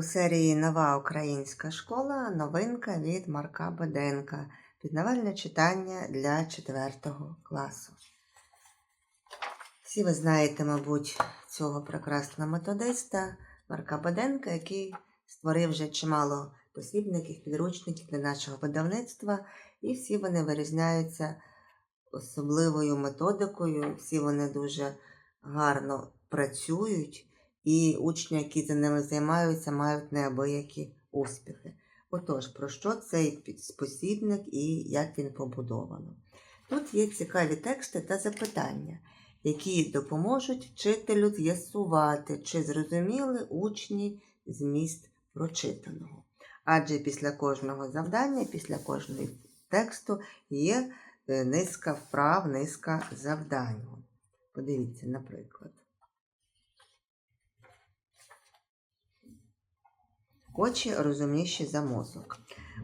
У серії Нова українська школа новинка від Марка Беденка. Піднавальне читання для 4 класу. Всі ви знаєте, мабуть, цього прекрасного методиста Марка Беденка, який створив вже чимало посібників, підручників для нашого видавництва, і всі вони вирізняються особливою методикою, всі вони дуже гарно працюють, і учні, які за ними займаються, мають неабиякі успіхи. Отож, про що цей спосібник і як він побудовано? Тут є цікаві тексти та запитання, які допоможуть вчителю з'ясувати, чи зрозуміли учні зміст прочитаного. Адже після кожного завдання, після кожного тексту є е, низка вправ, низка завдань. Подивіться, наприклад. Очі розумніші за мозок.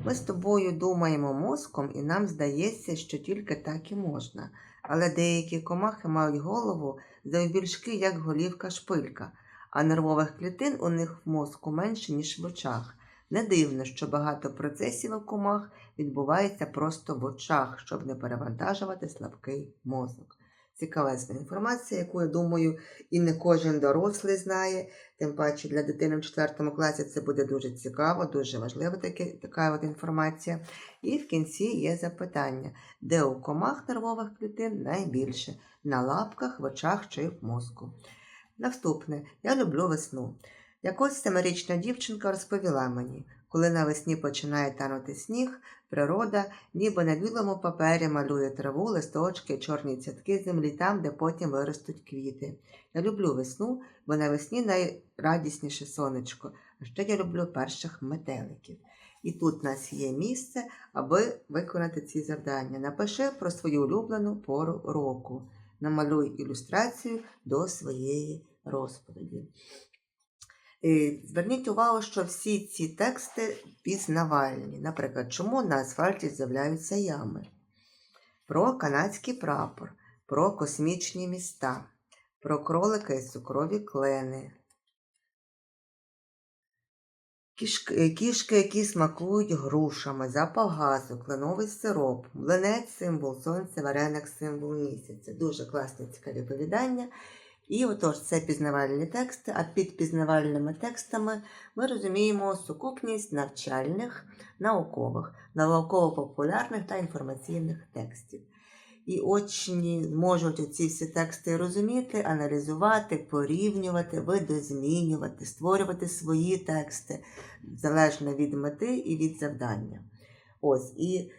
Ми з тобою думаємо мозком, і нам здається, що тільки так і можна. Але деякі комахи мають голову завбільшки, як голівка шпилька, а нервових клітин у них в мозку менше, ніж в очах. Не дивно, що багато процесів у комах відбувається просто в очах, щоб не перевантажувати слабкий мозок. Цікавесна інформація, яку, я думаю, і не кожен дорослий знає. Тим паче для дитини в 4 класі це буде дуже цікаво, дуже важлива така от інформація. І в кінці є запитання, де у комах нервових клітин найбільше на лапках, в очах чи в мозку. Наступне, я люблю весну. Якось семирічна дівчинка розповіла мені, коли навесні починає танути сніг, природа ніби на білому папері малює траву, листочки, чорні цятки землі там, де потім виростуть квіти. Я люблю весну, бо навесні найрадісніше сонечко, а ще я люблю перших метеликів. І тут у нас є місце, аби виконати ці завдання. Напиши про свою улюблену пору року. Намалюй ілюстрацію до своєї розповіді. Е, Зверніть увагу, що всі ці тексти пізнавальні. Наприклад, чому на асфальті з'являються ями? Про канадський прапор, про космічні міста, про кролика і цукрові клени. Кішки, е, кішки, які смакують грушами, запах газу, кленовий сироп, млинець символ сонця, вареник символ місяця. Дуже класні цікаві повідання. І отож, це пізнавальні тексти, а під пізнавальними текстами ми розуміємо сукупність навчальних, наукових, науково-популярних та інформаційних текстів. І учні зможуть ці всі тексти розуміти, аналізувати, порівнювати, видозмінювати, створювати свої тексти залежно від мети і від завдання. Ось, і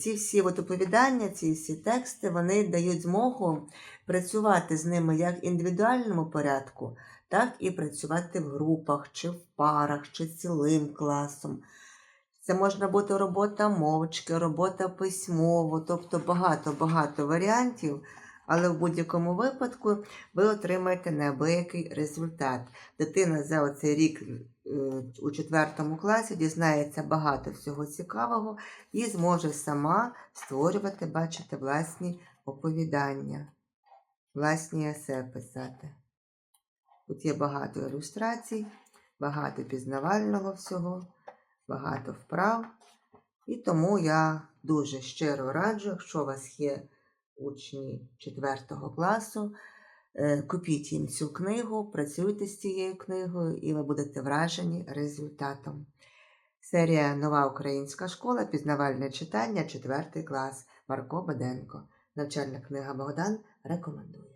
ці всі от оповідання, ці всі тексти, вони дають змогу працювати з ними як в індивідуальному порядку, так і працювати в групах, чи в парах, чи цілим класом. Це можна бути робота мовчки, робота письмово, тобто багато-багато варіантів, але в будь-якому випадку ви отримаєте неабиякий результат. Дитина за оцей рік е, у четвертому класі дізнається багато всього цікавого і зможе сама створювати, бачите, власні оповідання, власні есе писати. Тут є багато ілюстрацій, багато пізнавального всього багато вправ. І тому я дуже щиро раджу, якщо у вас є учні 4 класу, е, купіть їм цю книгу, працюйте з цією книгою, і ви будете вражені результатом. Серія Нова українська школа, пізнавальне читання, 4 клас Марко Беденко. Навчальна книга Богдан рекомендує.